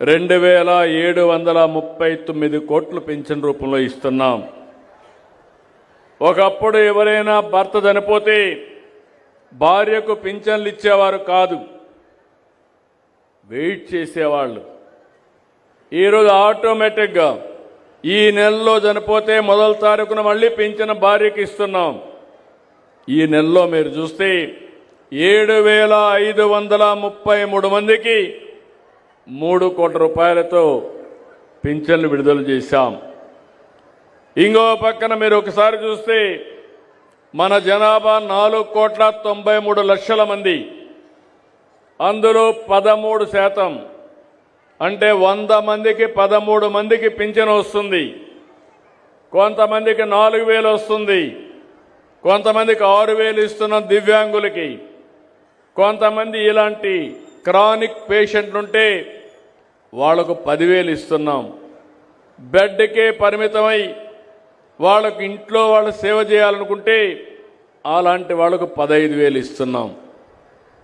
రెండు వేల ఏడు వందల ముప్పై తొమ్మిది కోట్లు పెన్షన్ రూపంలో ఇస్తున్నాం. ఒకప్పుడు ఎవరైనా భర్త చనిపోతే భార్యకు పింఛన్లు ఇచ్చేవారు కాదు. వెయిట్ చేసేవాళ్ళు. ఈరోజు ఆటోమేటిక్గా ఈ నెలలో చనిపోతే మొదటి తారీఖున మళ్ళీ పింఛన్ భార్యకి ఇస్తున్నాం. ఈ నెలలో మీరు చూస్తే ఏడు వేల ఐదు వందల ముప్పై మూడు మందికి మూడు కోట్ల రూపాయలతో పింఛన్లు విడుదల చేశాం. ఇంకో పక్కన మీరు ఒకసారి చూస్తే మన జనాభా నాలుగు కోట్ల తొంభై మూడు లక్షల మంది. అందులో పదమూడు శాతం అంటే వంద మందికి పదమూడు మందికి పింఛను వస్తుంది. కొంతమందికి నాలుగు వేలు వస్తుంది. కొంతమందికి ఆరు వేలు ఇస్తున్న దివ్యాంగులకి. కొంతమంది ఇలాంటి క్రానిక్ పేషెంట్లు ఉంటే వాళ్ళకు పదివేలు ఇస్తున్నాం. బెడ్కే పరిమితమై వాళ్ళకు ఇంట్లో వాళ్ళు సేవ చేయాలనుకుంటే అలాంటి వాళ్ళకు పదహైదు వేలు ఇస్తున్నాం.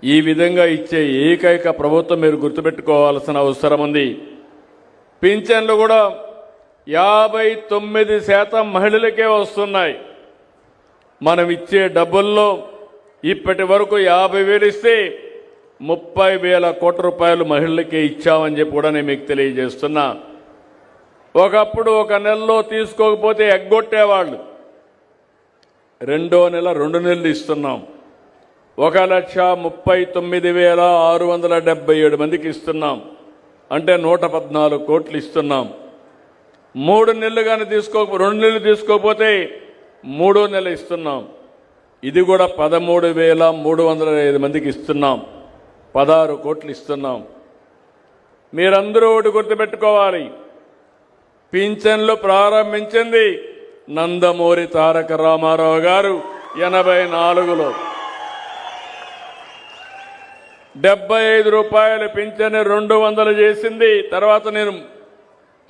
ఈ విధంగా ఇచ్చే ఏకైక ప్రభుత్వం మీరు గుర్తుపెట్టుకోవాల్సిన అవసరం ఉంది. పింఛన్లు కూడా యాభై తొమ్మిది శాతం మహిళలకే వస్తున్నాయి. మనం ఇచ్చే డబ్బుల్లో ఇప్పటి వరకు యాభై వేలు ఇస్తే ముప్పై వేల కోట్ల రూపాయలు మహిళలకే ఇచ్చామని చెప్పి కూడా నేను మీకు తెలియజేస్తున్నా. ఒకప్పుడు ఒక నెలలో తీసుకోకపోతే ఎగ్గొట్టేవాళ్ళు. రెండో నెల రెండు నెలలు ఇస్తున్నాం. ఒక లక్ష ముప్పై తొమ్మిది వేల ఆరు వందల డెబ్బై ఏడు మందికి ఇస్తున్నాం. అంటే నూట పద్నాలుగు కోట్లు ఇస్తున్నాం. మూడు నెలలు కానీ తీసుకో రెండు నెలలు తీసుకోకపోతే మూడో నెల ఇస్తున్నాం. ఇది కూడా పదమూడు వేల మూడు వందల ఐదు మందికి ఇస్తున్నాం. పదహారు కోట్లు ఇస్తున్నాం. మీరందరూ ఒకటి గుర్తుపెట్టుకోవాలి పింఛన్లు ప్రారంభించింది నందమూరి తారక రామారావు గారు ఎనభై నాలుగులో. డెబ్బై ఐదు రూపాయల పింఛన్ రెండు వందలు చేసింది. తర్వాత నేను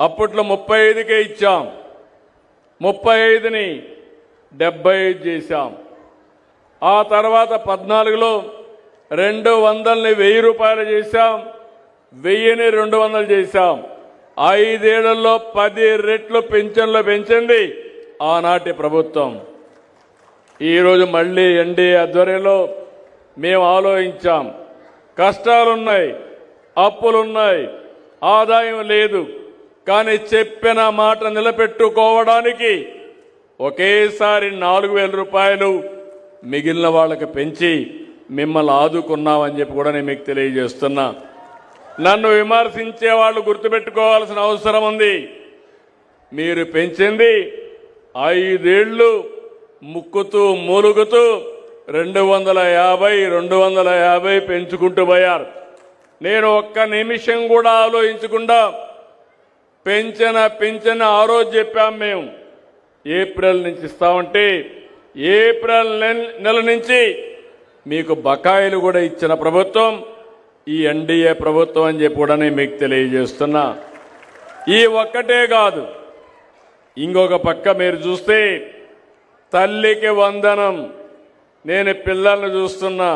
అప్పట్లో ముప్పై ఐదుకే ఇచ్చాం. ముప్పై ఐదుని డెబ్బై ఐదు చేశాం. ఆ తర్వాత పద్నాలుగులో రెండు వందలని వెయ్యి రూపాయలు చేశాం. వెయ్యిని రెండు వందలు చేశాం. ఐదేళ్ళలో పది రెట్లు పెన్షన్లు పెంచింది ఆనాటి ప్రభుత్వం. ఈరోజు మళ్ళీ ఎన్డీఏ ఆధ్వర్యంలో మేము ఆలోచించాం. కష్టాలున్నాయి అప్పులున్నాయి ఆదాయం లేదు. కానీ చెప్పిన మాట నిలబెట్టుకోవడానికి ఒకేసారి నాలుగు వేల రూపాయలు మిగిలిన వాళ్ళకి పెంచి మిమ్మల్ని ఆదుకున్నామని చెప్పి కూడా నేను మీకు తెలియజేస్తున్నా. నన్ను విమర్శించే వాళ్ళు గుర్తుపెట్టుకోవాల్సిన అవసరం ఉంది. మీరు పెంచింది ఐదేళ్ళు ముక్కుతూ మూలుగుతూ రెండు వందల యాభై రెండు వందల యాభై పెంచుకుంటూ పోయారు. నేను ఒక్క నిమిషం కూడా ఆలోచించకుండా పెంచిన పెంచిన ఆ రోజు చెప్పాం మేము. ఏప్రిల్ నుంచి ఇస్తామంటే ఏప్రిల్ నెల- నెల నుంచి మీకు బకాయిలు కూడా ఇచ్చిన ప్రభుత్వం ఈ ఎన్డీఏ ప్రభుత్వం అని చెప్పి కూడా నేను మీకు తెలియజేస్తున్నా. ఈ ఒక్కటే కాదు ఇంకొక పక్క మీరు చూస్తే తల్లికి వందనం. నేను పిల్లల్ని చూస్తున్నా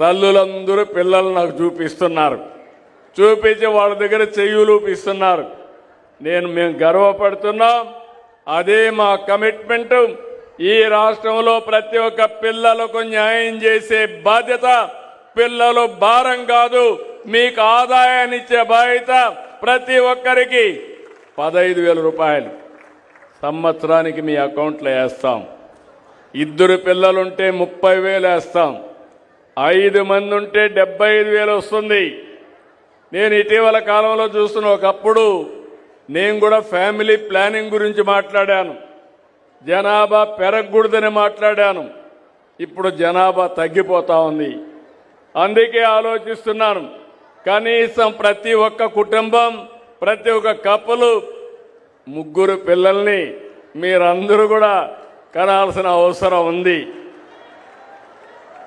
తల్లులందరూ పిల్లలు నాకు చూపిస్తున్నారు. చూపించి వాళ్ళ దగ్గర చెయ్యులుపిస్తున్నారు నేను మేము గర్వపడుతున్నాం అదే మా కమిట్మెంటు. ఈ రాష్ట్రంలో ప్రతి ఒక్క పిల్లలకు న్యాయం చేసే బాధ్యత పిల్లలు భారం కాదు. మీకు ఆదాయాన్ని ఇచ్చే బాధ్యత ప్రతి ఒక్కరికి. పదహైదు వేల రూపాయలు సంవత్సరానికి మీ అకౌంట్లో వేస్తాం. ఇద్దరు పిల్లలుంటే ముప్పై వేలు వేస్తాం. ఐదు మంది ఉంటే డెబ్బై ఐదు వేలు వస్తుంది. నేను ఇటీవల కాలంలో చూస్తున్న ఒకప్పుడు నేను కూడా ఫ్యామిలీ ప్లానింగ్ గురించి మాట్లాడాను. జనాభా పెరగకూడదని మాట్లాడాను. ఇప్పుడు జనాభా తగ్గిపోతా ఉంది. అందుకే ఆలోచిస్తున్నాను. కనీసం ప్రతి ఒక్క కుటుంబం ప్రతి ఒక్క కప్పులు ముగ్గురు పిల్లల్ని మీరందరూ కూడా కనాల్సిన అవసరం ఉంది.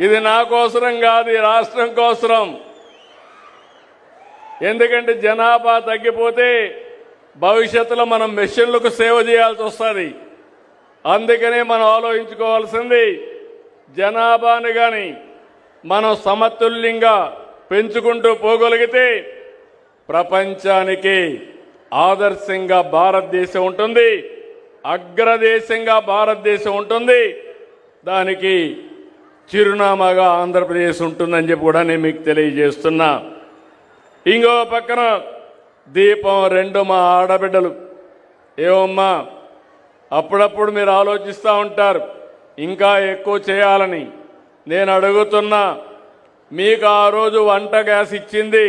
ఇది నా కోసరం కాదు ఈ రాష్ట్రం కోసరం. ఎందుకంటే జనాభా తగ్గిపోతే భవిష్యత్తులో మనం మెషిన్లకు సేవ చేయాల్సి వస్తుంది. అందుకనే మనం ఆలోచించుకోవాల్సింది జనాభాను కానీ మనం సమతుల్యంగా పెంచుకుంటూ పోగలిగితే ప్రపంచానికి ఆదర్శంగా భారతదేశం ఉంటుంది అగ్రదేశంగా భారతదేశం ఉంటుంది. దానికి చిరునామాగా ఆంధ్రప్రదేశ్ ఉంటుందని చెప్పి కూడా నేను మీకు తెలియజేస్తున్నా. ఇంకో పక్కన దీపం రెండు మా ఆడబిడ్డలు. ఏమమ్మా అప్పుడప్పుడు మీరు ఆలోచిస్తూ ఉంటారు ఇంకా ఎక్కువ చేయాలని. నేను అడుగుతున్నా మీకు ఆ రోజు వంట గ్యాస్ ఇచ్చింది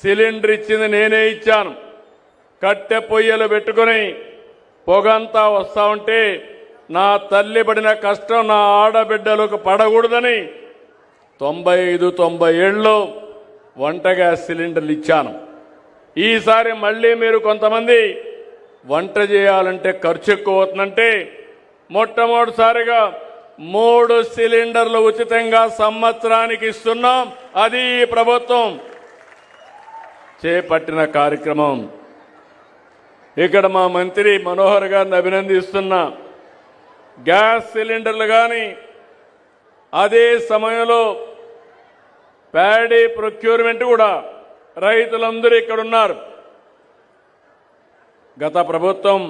సిలిండర్ ఇచ్చింది నేనే ఇచ్చాను. కట్టె పొయ్యలు పెట్టుకుని పొగంతా వస్తూ ఉంటే నా తల్లి పడిన కష్టం నా ఆడబిడ్డలకు పడకూడదని తొంభై ఐదు తొంభై ఏళ్ళలో వంట గ్యాస్ సిలిండర్లు ఇచ్చాను. ఈసారి మళ్ళీ మీరు కొంతమంది వంట చేయాలంటే ఖర్చు ఎక్కువ అవుతుందంటే మొట్టమొదటిసారిగా మూడు సిలిండర్లు ఉచితంగా సంవత్సరానికి ఇస్తున్నాం. అది ఈ ప్రభుత్వం. చేపట్టిన కార్యక్రమం. ఇక్కడ మా మంత్రి మనోహర్ గారిని అభినందిస్తున్నా. గ్యాస్ సిలిండర్లు కానీ అదే సమయంలో ప్యాడీ ప్రొక్యూర్మెంట్ కూడా రైతులందరూ ఇక్కడ ఉన్నారు. గత ప్రభుత్వం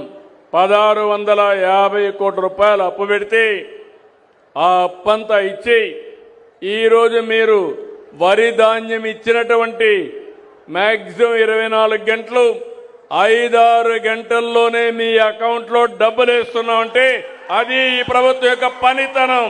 పదహారు వందల యాభై కోట్ల రూపాయలు అప్పు పెడితే ఆ అప్పంతా ఇచ్చి ఈరోజు మీరు వరి ధాన్యం ఇచ్చినటువంటి మ్యాక్సిమం ఇరవై నాలుగు గంటలు ఐదారు గంటల్లోనే మీ అకౌంట్లో డబ్బులు వేస్తున్నామంటే అది ఈ ప్రభుత్వం యొక్క పనితనం.